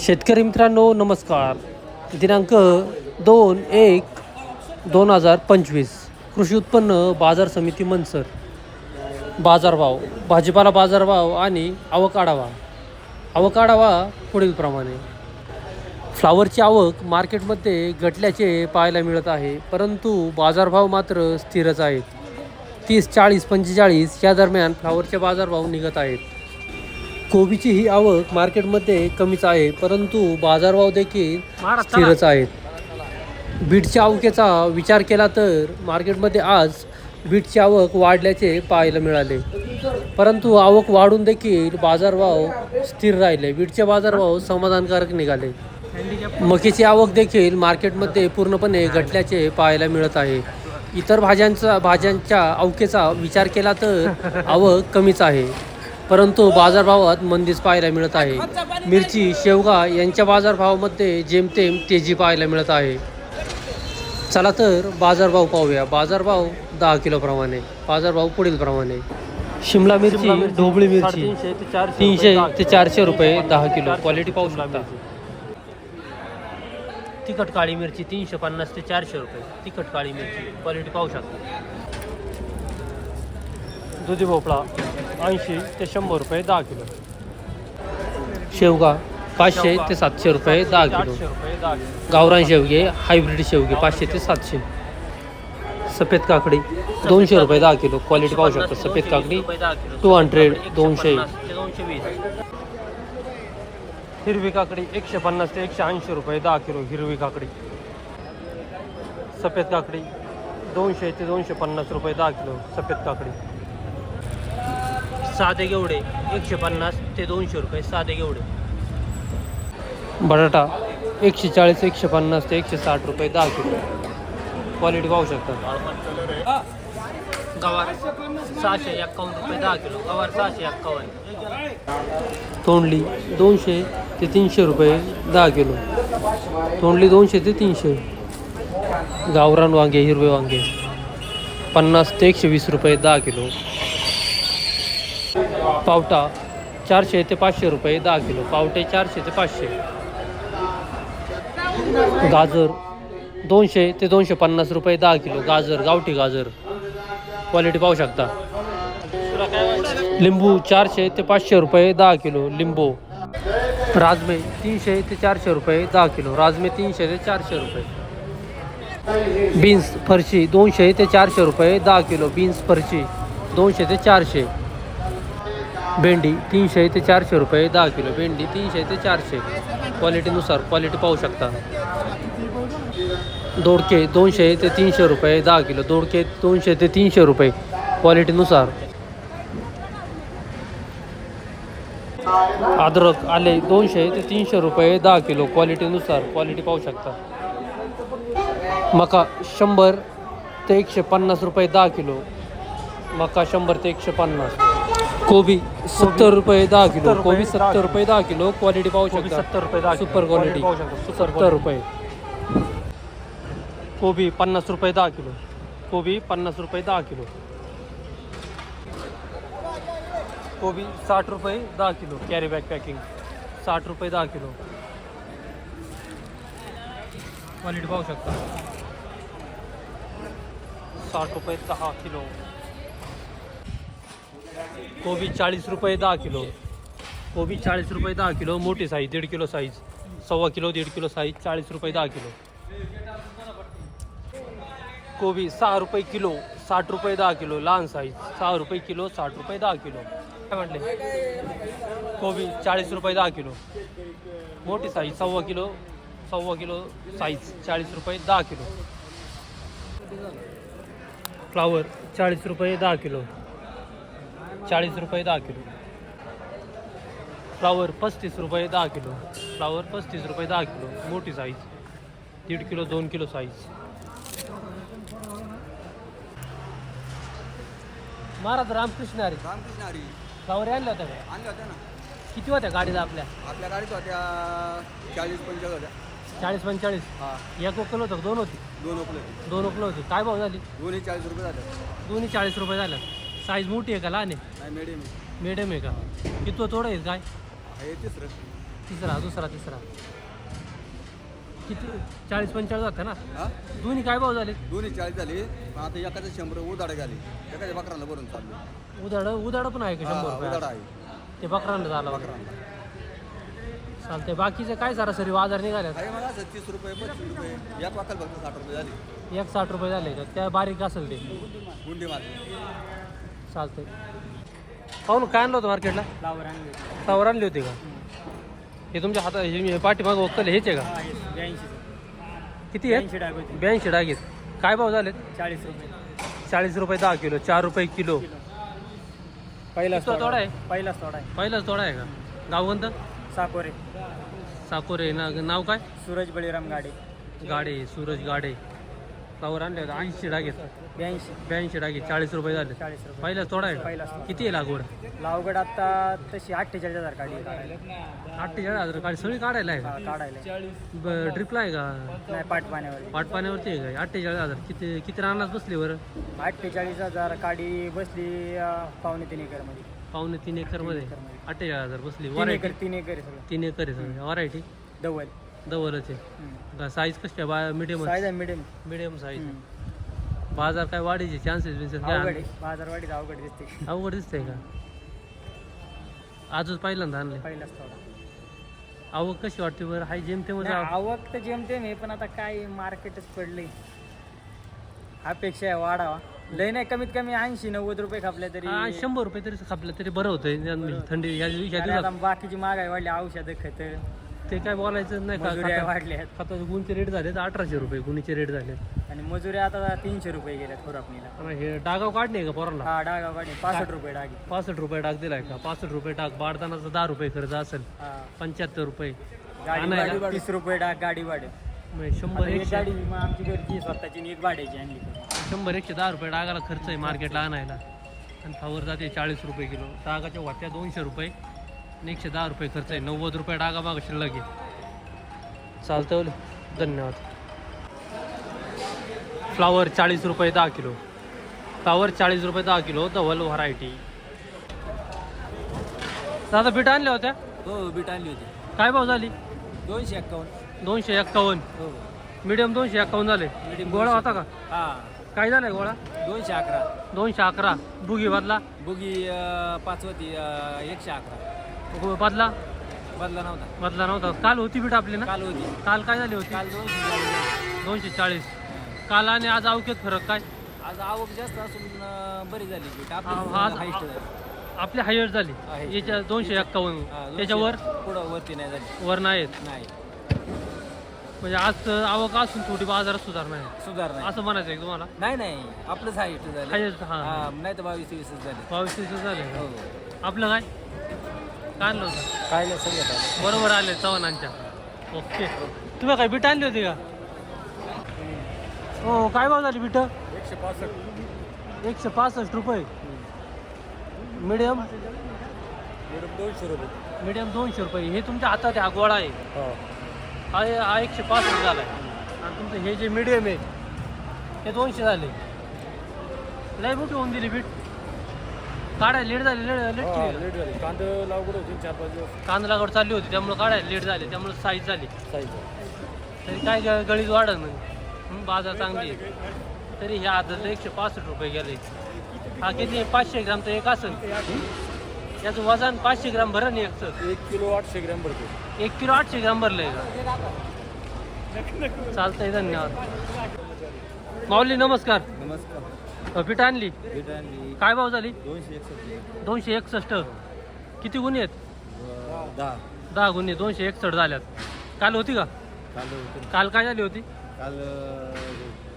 शेतकरी मित्रांनो नमस्कार. दिनांक दोन एक दोन हजार पंचवीस. कृषी उत्पन्न बाजार समिती मनसर. बाजारभाव भाजीपाला बाजारभाव आणि आवक आढावा. आवक आढावा पुढीलप्रमाणे फ्लावरची आवक मार्केटमध्ये घटल्याचे पाहायला मिळत आहे परंतु बाजारभाव मात्र स्थिरच आहेत. तीस चाळीस पंचेचाळीस या दरम्यान फ्लावरचे बाजारभाव निघत आहेत. कोबीची ही आवक मार्केटमध्ये कमीच आहे परंतु बाजारभाव देखील स्थिरच आहेत. बीटच्या आवकेचा विचार केला तर मार्केटमध्ये आज बीटची आवक वाढल्याचे पाहायला मिळाले. परंतु आवक वाढून देखील बाजारभाव स्थिर राहिले. बीटचे बाजारभाव समाधानकारक निघाले. मकीची आवक देखील मार्केटमध्ये पूर्णपणे घटल्याचे पाहायला मिळत आहे. इतर भाज्यांचा भाज्यांच्या आवकेचा विचार केला तर आवक कमीच आहे. परंतु बाजारभावात मंदीच पाहायला मिळत आहे. मिरची शेवगा यांच्या बाजारभावामध्ये जेमतेम तेजी पाहायला मिळत आहे. चला तर बाजारभाव पाहूया. बाजारभाव दहा किलोप्रमाणे बाजारभाव पुढील प्रमाणे. शिमला मिरची ढोबळी मिरची तीनशे ते चारशे रुपये दहा किलो. क्वालिटी पाहू शकता. तिखट काळी मिरची तीनशे पन्नास ते चारशे रुपये. तिखट काळी मिरची. क्वालिटी पाहू शकता. दुधी भोपळा ऐंशी ते शंभर रुपये दहा किलो. शेवगा पाचशे ते सातशे रुपये दहा किलो. गावरान शेवगे हायब्रिड शेवगे पाचशे ते सातशे. सफेद काकडी दोनशे रुपये दहा किलो. क्वालिटी पाहू शकता. सफेद काकडी टू हंड्रेड दोनशे. हिरवी काकडी एकशे पन्नास ते एकशे ऐंशी रुपये दहा किलो हिरवी काकडी. सफेद काकडी दोनशे ते दोनशे पन्नास रुपये दहा किलो सफेद काकडी. साधे गेवडे एकशे पन्नास ते दोनशे रुपये साधे गेवडे बटाटा एकशे चाळीस एकशे पन्नास ते एकशे साठ रुपये दहा किलो. क्वालिटी पाहू शकता. गवार सहाशे एक्कावन्न रुपये दहा किलो. गवार सहाशे एक्कावन्न. तोंडली दोनशे ते तीनशे रुपये दहा किलो. तोंडली दोनशे ते तीनशे. गावरान वांगे हिरवे वांगे. पन्नास ते एकशे वीस रुपये दहा किलो. पावटा चारशे ते पाचशे रुपये दहा किलो पावटे चारशे ते पाचशे. गाजर दोनशे ते दोनशे पन्नास रुपये दहा किलो गाजर गावठी गाजर. क्वालिटी पाहू शकता. लिंबू चारशे ते पाचशे रुपये दहा किलो लिंबू. राजमे तीनशे ते चारशे रुपये दहा किलो राजमे तीनशे ते चारशे रुपये. बीन्स फरशी दोनशे ते चारशे रुपये दहा किलो बीन्स फरशी दोनशे ते चारशे. भेंडी तीनशे ते चारशे रुपये दहा किलो भेंडी तीनशे ते चारशे. क्वालिटीनुसार क्वालिटी पाहू शकता. दोडके दोनशे ते तीनशे रुपये दहा किलो दोडके दोनशे ते तीनशे रुपये. क्वालिटीनुसार अद्रक आले दोनशे ते तीनशे रुपये दहा किलो क्वालिटीनुसार क्वालिटी पाहू शकता. मका शंभर ते एकशे पन्नास रुपये दहा किलो. मका शंभर ते एकशे पन्नास. कोबी सत्तर रुपये दहा किलो. कोबी सत्तर रुपये दहा किलो. क्वालिटी पाहू शकता. सत्तर रुपये दहा. सुपर क्वालिटी पाहू शकता. Super सत्तर रुपये. कोबी पन्नास रुपये दहा किलो. कोबी पन्नास रुपये दहा किलो. कोबी साठ रुपये दहा किलो. कॅरी बॅग पॅकिंग साठ रुपये दहा किलो. क्वालिटी पाहू शकता. साठ रुपये दहा किलो. कोबी चाळीस रुपये दहा किलो. कोबी चाळीस रुपये दहा किलो मोठी साईज दीड किलो साईज सव्वा किलो दीड किलो साईज चाळीस रुपये दहा किलो. कोबी सहा रुपये किलो साठ रुपये दहा किलो लहान साईज सहा रुपये किलो साठ रुपये दहा किलो. काय म्हटले? कोबी चाळीस रुपये दहा किलो. मोठी साईज सव्वा किलो सव्वा किलो साईज चाळीस रुपये दहा किलो. फ्लावर चाळीस रुपये दहा किलो. चाळीस रुपये दहा किलो. फ्लावर पस्तीस रुपये दहा किलो. फ्लावर पस्तीस रुपये दहा किलो. मोठी साईज दीड किलो दोन किलो साईज महाराज रामकृष्ण हरी. रामकृष्ण हरी. फ्लावर आणल्या होत्या का? आणल्या होत्या ना. किती होत्या गाडीला आपल्या? आपल्या गाडीत होत्या चाळीस पंचाळीस होत्या. चाळीस पंचेचाळीस? हा. एक उकल होतं का? दोन होती? दोन ओपले दोन उकल होती. काय भाव झाली? दोन्ही चाळीस रुपये झाले. दोन्ही चाळीस रुपये झाल्या साईज मोठी आहे का? लहान आहे? नाही मिडियम मिडियम आहे का? किती तोडं आहे काय? हे तिसरं. तिसरा दुसरा तिसरा. किती? चाळीस पंचेचाळीस जाते ना? हा? दोन्ही काय भाव झाले? दोन्ही चाळीस झाली. आता एखादं शंभर उदाडे झाली एखाद्या बकरांना भरून चाललो. उदाड उदाड पण आहे का शंभर रुपये आहे. ते बकरांना झालं बघा बकरांना. चालतंय. बाकीचे काय सरासरी बाजार निघाल्यात? आहे मला असं तीस रुपये पस्तीस रुपये. एक वाकल फक्त साठ रुपये झाली. एक साठ रुपये झाले का? त्या बारीक असेल ते. गुंडी मारली चालतंय. पाहून काय आणलं होतं मार्केटला फ्लावर आणले फ्लावर आणली होती का? हे तुमच्या हातात हे हे पाठीमागं वक्कल हेच आहे का? ब्याऐंशी किती आहेत? ब्याऐंशी डाग होते. ब्याऐंशी डागेत काय भाव झालेत? चाळीस रुपये. चाळीस रुपये दहा किलो चार रुपये किलो. पहिलाच किती तोडा आहे? पहिलाच तोडा आहे. पहिलाच तोडा आहे का? गाव कोणतं? साकोरे. साकोरे ना नाव काय? सूरज बळीराम गाडे. गाडे सूरज गाडे. फ्लावर आणले होते. ऐंशी डागेत ब्याऐंशी. ब्याऐंशी डागे. चाळीस रुपये झाले. चाळीस रुपये. पहिलाच तोडा आहे. किती आहे लागवड? लावगड आता तशी अठ्ठेचाळीस हजार काढली. अठ्ठेचाळीस हजार काढ सगळी काढायला आहे हा, काढायला का ड्रिपला आहे का? नाही पाट पाण्यावर पाटपाण्यावरती आहे का? अठ्ठेचाळीस हजार. किती किती रानात बसली बरं? अठ्ठेचाळीस हजार काडी बसली अं, पावणे तीन एकरमध्ये पावणे तीन एकरमध्ये. अठ्ठेचाळीस हजार बसली. तीन एकर तीन एकर आहे सगळं. तीन एकर आहे सगळी. Variety double. दवरच आहे. साईज कशी आहे? बा मिडियम साईज आहे मिडियम मिडियम साईज बाजार काय वाढीचे चान्सेस बिन्सेस काय आहे. बाजारवाडीत अवघड दिसते. अवघड दिसतंय का? आजच पहिल्यांदा आणले. पहिलाच थोडा. आवक कशी वाटते बरं? हाय जेमतेम आवक तर जेमतेम आहे पण आता काय मार्केटच पडले अपेक्षा आहे वाढावा. लय नाही कमीत कमी ऐंशी नव्वद रुपये खापले तरी. शंभर रुपये तरी खापलं तरी बरं होतंय. थंडी बाकीची महागाई वाढली औषध खत. ते काय बोलायचं नाही का? मजुऱ्या खता- वाढल्या आहेत खताचे गुणचे रेट झाले अठराशे रुपये गुणीचे रेट झाले आणि मजुऱ्या आता तीनशे रुपये गेल्यात खुरापणीला. आणि हे डागाव काढणे का पोराला हा डागा वाढले पासष्ट रुपये डागी. पासष्ट रुपये डाग दिलाय का? पासष्ट रुपये डाग बारदानाचा दहा रुपये खर्च असेल. हा. पंच्याहत्तर रुपये. गाडी आणायला? भाडे तीस रुपये डाग गाडी म्हणजे शंभर आता एक एकशे गाडी मग आमची घरची स्वतःची आणि एक भाड्याची आणली शंभर एकशे दहा रुपये डागाला खर्च आहे मार्केटला आणायला. आणि फ्लावर जाते चाळीस रुपये किलो. डागाच्या वाट्या दोनशे रुपये. आणि एकशे दहा रुपये खर्च आहे. नव्वद रुपये डागा मागं शिल्लक आहे. चालतं. धन्यवाद. फ्लावर चाळीस रुपये दहा किलो. फ्लावर चाळीस रुपये दहा किलो धवल व्हरायटी दादा बीट आणल्या होत्या? हो बीट आणली होती. काय भाव झाली? दोनशे एक्कावन्न. दोनशे एक्कावन्न. हो. मीडियम दोनशे एक्कावन्न झाले. गोळा. होता का? हा. काय झालाय गोळा? दोनशे अकरा. दोनशे अकरा. बुगी बदला? बुगी पाच होती एकशे अकरा. गो- बदला? बदला नव्हता. बदला नव्हता. काल होती बीट आपली ना? काल होती. काल काय झाली होती? काल दोनशे दोनशे चाळीस. काल आणि आज अवकेत फरक काय? आज आवक जास्त असून अं, बरी झाली. हा, आपली आज- हाईस्ट झाली आपली हायस्ट झाली. आहे. याच्या दोनशे हा, एक्कावन्न दोनशे- त्याच्यावर पुढं वरती नाही झाली. वर नाही येत नाही. म्हणजे आज आवक असून थोडी बाजारात सुधारणा आहे. सुधार नाही असं म्हणायचं आहे का तुम्हाला? नाही नाही. आपलंच हाईस्ट झालं. हायस्ट हा. नाही तर बावीस वीसच झाले. बावीस तीस झाले? हो. आपलं काय? काय आणलं होतं. काय नाही समजत बरोबर आले चव्हाणांच्या. ओके. तुम्ही काय बीट आणली होती का? हो काय भाव झाली बीट? एकशे पासष्ट एकशे पासष्ट रुपये. मिडियम? दोनशे रुपये मिडियम दोनशे रुपये. हे तुमच्या हातात हा गोळा आहे. हो. हा हे- हा एकशे पासष्ट झाला आहे आणि तुमचं हे जे मिडियम आहे हे दोनशे झाले. लय मोठी होऊन दिली बीट. काढायला लेट झाली लेट लेट केली. लेट झाली. कांदा लावगड होती चार पाच दिवस. कांदा लागवड चालली होती त्यामुळे काढायला लेट झाली त्यामुळे साईज झाली. साईज तरी काय ग- गळीत वाढत नाही बाजार चांगली. आहे. तरी ह्या आदरला एकशे पासष्ट रुपये गेले. हा किती? आहे? पाचशे ग्रामचं एक असेल. याचं वजन पाचशे ग्राम भरण एकचं. एक किलो आठशे ग्रॅम भरतो एक किलो आठशे ग्राम भरलंय का? चालतंय धन्यवाद. माऊली नमस्कार. नमस्कार. पीठ आणली? काय भाव झाली? दोनशे एकसष्ट. दोनशे एकसष्ट. किती गुन्हे आहेत? दहा. दहा गुन्हे दोनशे एकसष्ट झाल्यात. काल होती का? काल होते. काल काय झाली होती? काल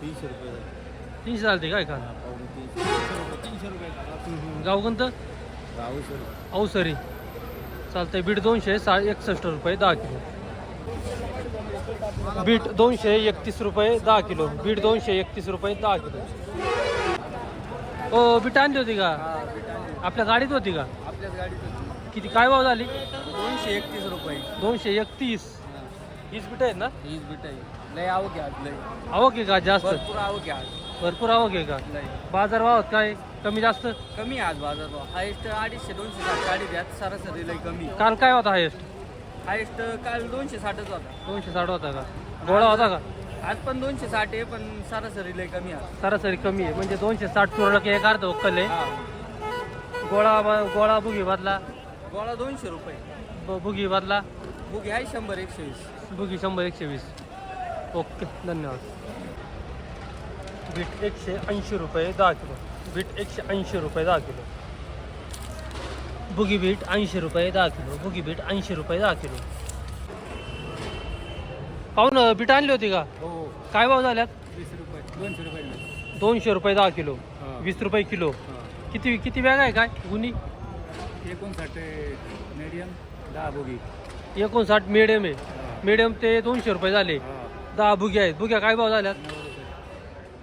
तीनशे रुपये झाले. तीनशे झाली काय काल? पावणे तीनशे. रुपये रुपये गाव कोणतं? राहू अवसरी चालतंय बीट दोनशे सा एकसष्ट रुपये दहा किलो. बीट दोनशे एकतीस रुपये दहा किलो. बीट दोनशे एकतीस रुपये दहा किलो. हो बीट आणली होती का? आपल्या गाडीत होती का? आपल्याच गाडीत होती. किती काय भाव झाली? दोनशे एकतीस रुपये. दोनशे एकतीस. हीच बीट आहेत ना? हीच बीट आहे लय आवक आहे आज लय. आवक आहे का जास्त? भरपूर आवक आहे आज. भरपूर आवक आहे का? लय. बाजार भावात काय? कमी जास्त? कमी आहे आज बाजार भाव. हायस्ट अडीचशे दोनशे साठ गाडी द्या सरासरी लय कमी काल काय होता हायस्ट हायस्ट काल दोनशे साठच होता. दोनशे साठ होता का? गोळा होता का? आज पण दोनशे साठ आहे पण सरासरी लय कमी आहे. सरासरी कमी आहे. म्हणजे दोनशे साठ चुरलं की एक अर्ध उकल आहे हा. गोळा गोळा बुगी बदला. गोळा दोनशे रुपये. ब- बुगी बदला. बुगी आहे शंभर एकशे वीस. बुगी शंभर एकशे वीस. ओके धन्यवाद. बीट एकशे ऐंशी रुपये दहा किलो. बीट एकशे ऐंशी रुपये दहा किलो. बुगी बीट ऐंशी रुपये दहा किलो. बुगी बीट ऐंशी रुपये दहा किलो. पाहून बीट आणली होती का? हो. काय भाव झाल्यात? वीस रुपये दोनशे रुपये दोनशे रुपये दहा किलो. हा. वीस रुपये किलो. किती किती बॅग आहे काय? गुन्ही एकोणसाठ मीडियम दहा बुगी. एकोणसाठ मिडियम आहे. मिडियम ते दोनशे रुपये झाले. दहा बुग्या आहेत. बुग्या काय भाव झाल्यात?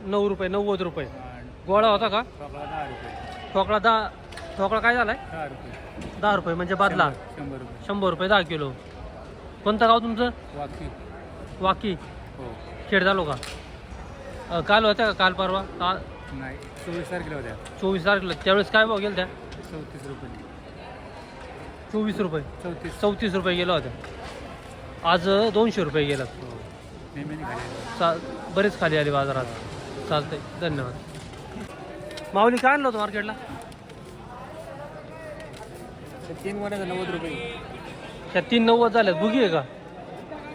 नऊ रुपये. नव्वद रुपये. गोळा होता का? दहा रुपये. ठोकळा दहा ठोकळा काय झालाय? दहा रुपये. दहा रुपये म्हणजे बादला. शंभर रुपये. शंभर रुपये दहा किलो. कोणतं गाव तुमचं? वाकी. वाकी. हो. खेड झालो का अं, काल होत्या का? काल परवा? काल? नाही चोवीस तारखेला होत्या. चोवीस तारखेला. त्यावेळेस काय भाव गेल त्या चौतीस रुपये. चोवीस रुपये. चौतीस. चौतीस रुपये गेला होत्या आज दोनशे रुपये गेला. हो. नेहमी खाली चा बरेच खाली आले बाजारात. चालतंय. धन्यवाद. माऊली काय आणलं होतं मार्केटला? तीन वड्याचा नव्वद रुपये. त्या तीन नव्वद झाल्यात. बुगी आहे का?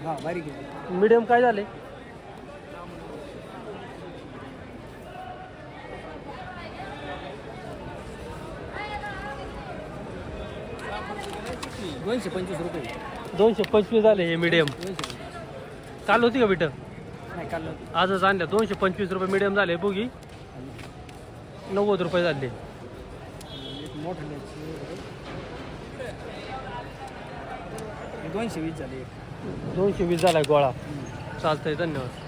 हा बारीक आहे. मीडियम काय झाले? दोनशे पंचवीस रुपये. दोनशे पंचवीस झाले हे मीडियम काल होती का बिट नाही काल आजच आणल्या. दोनशे पंचवीस रुपये मीडियम झाले. बुगी नव्वद रुपये झाले. एक मोठं दोनशे वीस झाले एक. दोनशे वीस झाला गोळा. चालतंय धन्यवाद.